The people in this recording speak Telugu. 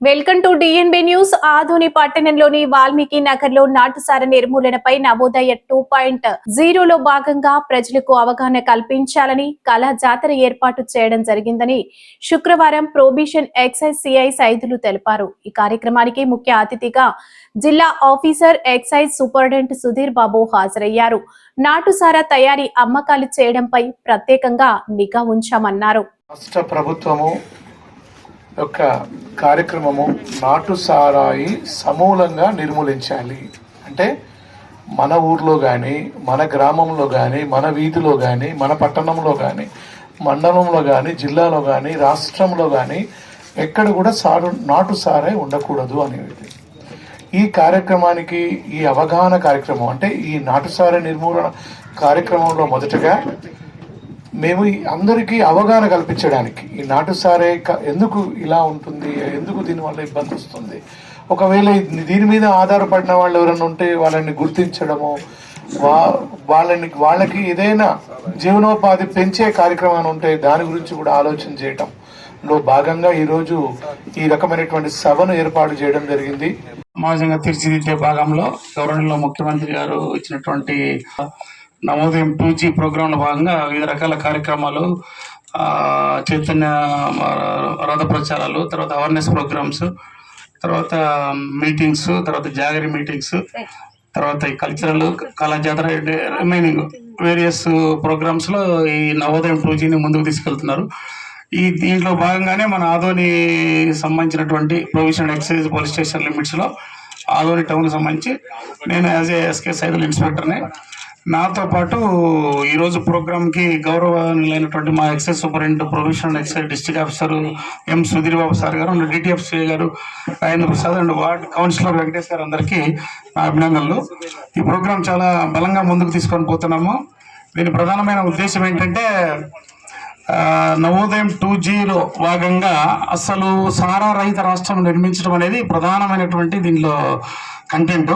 Welcome to DNB news Adoni పట్టణంలోని వాల్మీకి నగర్లో నాటుసార నిర్మూలనపై నవోదయ టూ పాయింట్ జీరోలో భాగంగా ప్రజలకు అవగాహన కల్పించాలని కళా జాతర ఏర్పాటు చేయడం జరిగిందని శుక్రవారం ప్రొబిషన్ ఎక్సైజ్ సిఐ సైదులు తెలిపారు. ఈ కార్యక్రమానికి ముఖ్య అతిథిగా జిల్లా officer excise superintendent Sudhir Babu హాజరయ్యారు. నాటుసార తయారీ అమ్మకాలు చేయడంపై ప్రత్యేకంగా నిఘా ఉంచామన్నారు. రాష్ట్ర ప్రభుత్వము యొక్క కార్యక్రమము నాటు సారాయి సమూలంగా నిర్మూలించాలి. అంటే మన ఊర్లో కానీ మన గ్రామంలో కానీ మన వీధిలో కానీ మన పట్టణంలో కానీ మండలంలో కానీ జిల్లాలో కానీ రాష్ట్రంలో కానీ ఎక్కడ కూడా సారు నాటు సారాయి ఉండకూడదు అనేది ఈ కార్యక్రమానికి ఈ అవగాహన కార్యక్రమం అంటే ఈ నాటుసార నిర్మూలన కార్యక్రమంలో మొదటగా మేము అందరికీ అవగాహన కల్పించడానికి. ఈ నాటుసారే క- ఎందుకు ఇలా ఉంటుంది? ఎందుకు దీనివల్ల ఇబ్బంది వస్తుంది? ఒకవేళ దీని మీద ఆధారపడిన వాళ్ళు ఎవరైనా ఉంటే వాళ్ళని గుర్తించడము వా వాళ్ళని వాళ్ళకి ఏదైనా జీవనోపాధి పెంచే కార్యక్రమాలు ఉంటే దాని గురించి కూడా ఆలోచన చేయటం. లో భాగంగా ఈరోజు ఈ రకమైనటువంటి సభను ఏర్పాటు చేయడం జరిగింది. సమాజంగా తీర్చిదిద్దే భాగంలో గవర్నర్లో ముఖ్యమంత్రి గారు ఇచ్చినటువంటి నవోదయం టూ జీ ప్రోగ్రాంలో భాగంగా వివిధ రకాల కార్యక్రమాలు చైతన్య రథ ప్రచారాలు తర్వాత అవేర్నెస్ ప్రోగ్రామ్స్ తర్వాత మీటింగ్స్ తర్వాత జాగరి మీటింగ్స్ తర్వాత ఈ కల్చరల్ కళాజాతర రిమైనింగ్ వేరియస్ ప్రోగ్రామ్స్లో ఈ నవోదయం టూజీని ముందుకు తీసుకెళ్తున్నారు. ఈ దీంట్లో భాగంగానే మన ఆదోని సంబంధించినటువంటి ప్రొవిషన్ ఎక్సైజ్ పోలీస్ స్టేషన్ లిమిట్స్లో ఆదోని టౌన్కి సంబంధించి నేను యాజ్ ఏ ఎస్కే సైదుల్ ఇన్స్పెక్టర్ని నాతో పాటు ఈరోజు ప్రోగ్రాంకి గౌరవనీయులైనటువంటి మా excise superintendent professional excise district officer M Sudhir Babu sir గారు అండ్ డిటిఎఫ్ గారు Rajendra Prasad and ward councillor Venkatesh గారు అందరికీ నా అభినందనలు. ఈ ప్రోగ్రాం చాలా బలంగా ముందుకు తీసుకొని పోతున్నాము. దీని ప్రధానమైన ఉద్దేశం ఏంటంటే నవోదయం టూ జీలో భాగంగా అసలు సారా రహిత రాష్ట్రం నిర్మించడం అనేది ప్రధానమైనటువంటి దీనిలో కంటెంట్